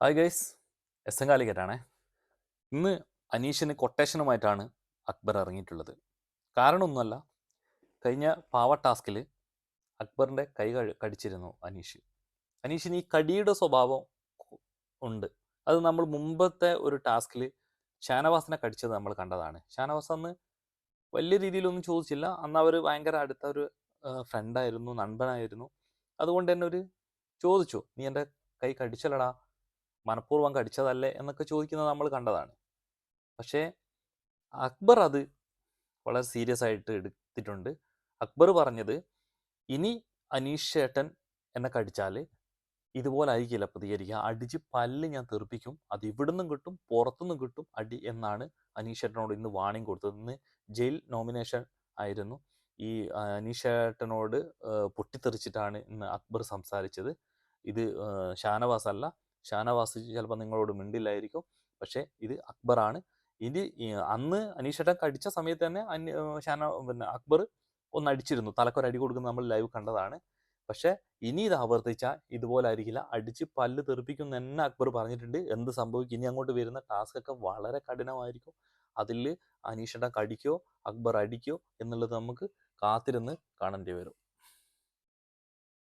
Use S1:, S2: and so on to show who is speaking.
S1: Hi guys S N കാലിക്കറ്റാണേ. ഇന്ന് അനീഷിന് കൊട്ടേഷനുമായിട്ടാണ് അക്ബർ ഇറങ്ങിയിട്ടുള്ളത്. കാരണമൊന്നുമല്ല കഴിഞ്ഞ പാവ ടാസ്കിൽ അക്ബറിന്റെ കൈ കടിച്ചിരുന്നു അനീഷ്. അനീഷിന് ഈ കടിയുടെ സ്വഭാവം ഉണ്ട്. അത് നമ്മൾ മുമ്പത്തെ ഒരു ടാസ്കിൽ ഷാനവാസിനെ കടിച്ചത് നമ്മൾ കണ്ടതാണ്. ഷാനവാസ് അന്ന് വലിയ രീതിയിലൊന്നും ചോദിച്ചില്ല. അന്ന് അവർ ഭയങ്കര അടുത്ത ഒരു ഫ്രണ്ടായിരുന്നു നண்பനായിരുന്നു അതുകൊണ്ട് തന്നെ ഒരു ചോദിച്ചു നീ എന്റെ കൈ കടിച്ചല്ലടാ മനഃപൂർവം കടിച്ചതല്ലേ എന്നൊക്കെ ചോദിക്കുന്നത് നമ്മൾ കണ്ടതാണ്. പക്ഷേ അക്ബർ അത് വളരെ സീരിയസ് ആയിട്ട് എടുത്തിട്ടുണ്ട്. അക്ബർ പറഞ്ഞത് ഇനി അനീഷ് ചേട്ടൻ എന്നെ കടിച്ചാൽ ഇതുപോലെ ആയിരിക്കില്ല പ്രതികരിക്കുക. അടിച്ച് പല്ല് ഞാൻ തെറിപ്പിക്കും. അത് ഇവിടുന്നും കിട്ടും പുറത്തുനിന്നും കിട്ടും. അടി എന്നാണ് അനീഷ് ചേട്ടനോട് ഇന്ന് വാണിംഗ് കൊടുത്തത്. ഇന്ന് ജയിൽ നോമിനേഷൻ ആയിരുന്നു. ഈ അനീഷ് ചേട്ടനോട് പൊട്ടിത്തെറിച്ചിട്ടാണ് ഇന്ന് അക്ബർ സംസാരിച്ചത്. ഇത് ഷാനവാസ് അല്ല ഷാനവാസ് ചിലപ്പോൾ നിങ്ങളോട് മിണ്ടില്ലായിരിക്കും. പക്ഷേ ഇത് അക്ബറാണ്. ഇനി അന്ന് അനീഷേട്ടൻ കടിച്ച സമയത്ത് തന്നെ ഷാന പിന്നെ അക്ബർ ഒന്ന് അടിച്ചിരുന്നു. തലക്കൊരടി കൊടുക്കുന്നത് നമ്മൾ ലൈവ് കണ്ടതാണ്. പക്ഷേ ഇനി ഇത് ആവർത്തിച്ചാൽ ഇതുപോലെ ആയിരിക്കില്ല. അടിച്ച് പല്ല് തെറിപ്പിക്കും തന്നെ അക്ബർ പറഞ്ഞിട്ടുണ്ട്. എന്ത് സംഭവിക്കും? ഇനി അങ്ങോട്ട് വരുന്ന ടാസ്ക് ഒക്കെ വളരെ കഠിനമായിരിക്കും. അതിൽ അനീഷേട്ടൻ കടിക്കോ അക്ബർ അടിക്കോ എന്നുള്ളത് നമുക്ക് കാത്തിരുന്ന് കാണേണ്ടി വരും.